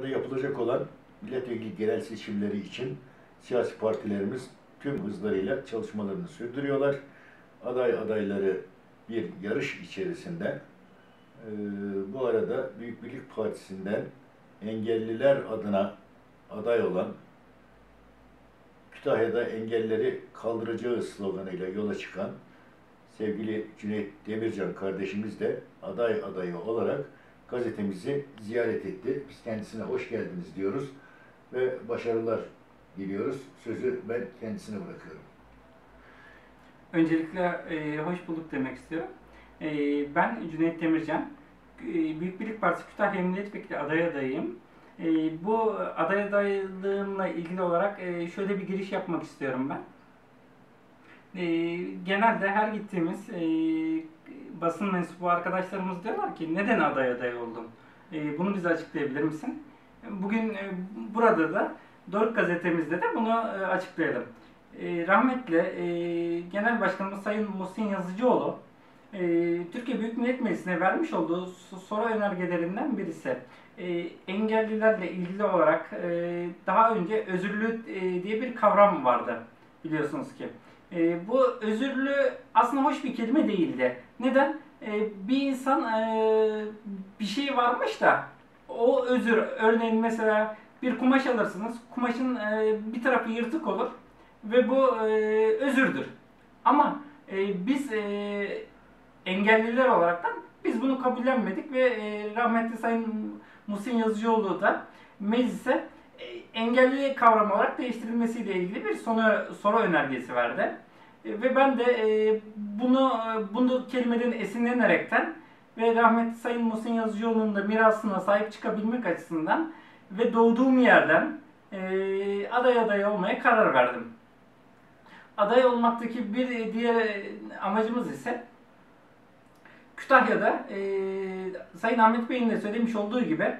aylarında yapılacak olan milletvekili genel seçimleri için siyasi partilerimiz tüm hızlarıyla çalışmalarını sürdürüyorlar. Aday adayları bir yarış içerisinde. Ee, bu arada Büyük Birlik Partisi'nden engelliler adına aday olan Kütahya'da engelleri kaldıracağı sloganıyla yola çıkan sevgili Cüneyt Demircan kardeşimiz de aday adayı olarak gazetemizi ziyaret etti. Biz kendisine hoş geldiniz diyoruz ve başarılar diliyoruz. Sözü ben kendisine bırakıyorum. Öncelikle e, hoş bulduk demek istiyorum. E, ben Cüneyt Demircan. E, Büyük Birlik Partisi Kütahya Milletvekili aday adayıyım. E, bu aday adaylığımla ilgili olarak e, şöyle bir giriş yapmak istiyorum ben. E, genelde her gittiğimiz e, basın mensubu arkadaşlarımız diyorlar ki neden aday aday oldun? E, bunu bize açıklayabilir misin? Bugün e, burada da Doruk gazetemizde de bunu e, açıklayalım. E, rahmetli e, Genel Başkanımız Sayın Muhsin Yazıcıoğlu e, Türkiye Büyük Millet Meclisi'ne vermiş olduğu soru önergelerinden birisi. E, engellilerle ilgili olarak e, daha önce özürlü e, diye bir kavram vardı biliyorsunuz ki. E, bu özürlü aslında hoş bir kelime değildi. Neden? E, bir insan e, bir şey varmış da o özür örneğin mesela bir kumaş alırsınız. Kumaşın e, bir tarafı yırtık olur ve bu e, özürdür. Ama e, biz e, engelliler olaraktan biz bunu kabullenmedik ve e, rahmetli Sayın Muhsin Yazıcıoğlu da meclise engelli kavramı olarak değiştirilmesiyle ilgili bir soru, soru önergesi verdi. E, ve ben de e, bunu e, bunu kelimeden esinlenerekten ve rahmetli Sayın Muhsin Yazıcıoğlu'nun da mirasına sahip çıkabilmek açısından ve doğduğum yerden e, aday aday olmaya karar verdim. Aday olmaktaki bir diğer amacımız ise Kütahya'da e, Sayın Ahmet Bey'in de söylemiş olduğu gibi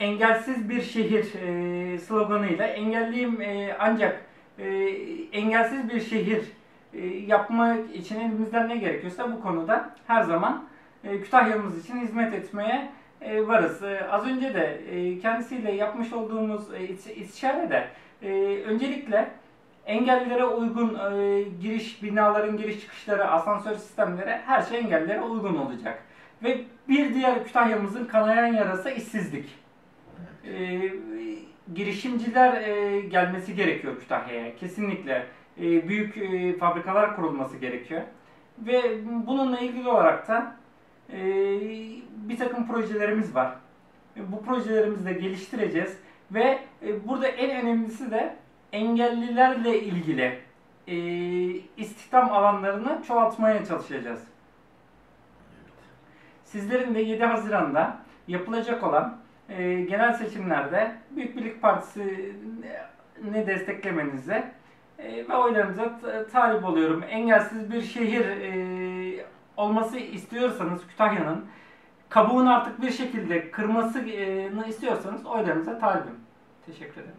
engelsiz bir şehir e, sloganıyla engelliyim e, ancak e, engelsiz bir şehir e, yapmak için elimizden ne gerekiyorsa bu konuda her zaman e, Kütahya'mız için hizmet etmeye e, varız. E, az önce de e, kendisiyle yapmış olduğumuz e, istişarede e, öncelikle engellilere uygun e, giriş binaların giriş çıkışları, asansör sistemleri her şey engellilere uygun olacak. Ve bir diğer Kütahya'mızın kanayan yarası işsizlik. E, girişimciler e, gelmesi gerekiyor Kütahya'ya. Kesinlikle e, büyük e, fabrikalar kurulması gerekiyor. Ve bununla ilgili olarak da e, bir takım projelerimiz var. E, bu projelerimizi de geliştireceğiz ve e, burada en önemlisi de engellilerle ilgili e, istihdam alanlarını çoğaltmaya çalışacağız. Sizlerin de 7 Haziran'da yapılacak olan e, genel seçimlerde Büyük Birlik Partisi'ni desteklemenize e, ve oylarınıza talip oluyorum. Engelsiz bir şehir e, olması istiyorsanız Kütahya'nın kabuğunu artık bir şekilde kırmasını istiyorsanız oylarınıza talibim. Teşekkür ederim.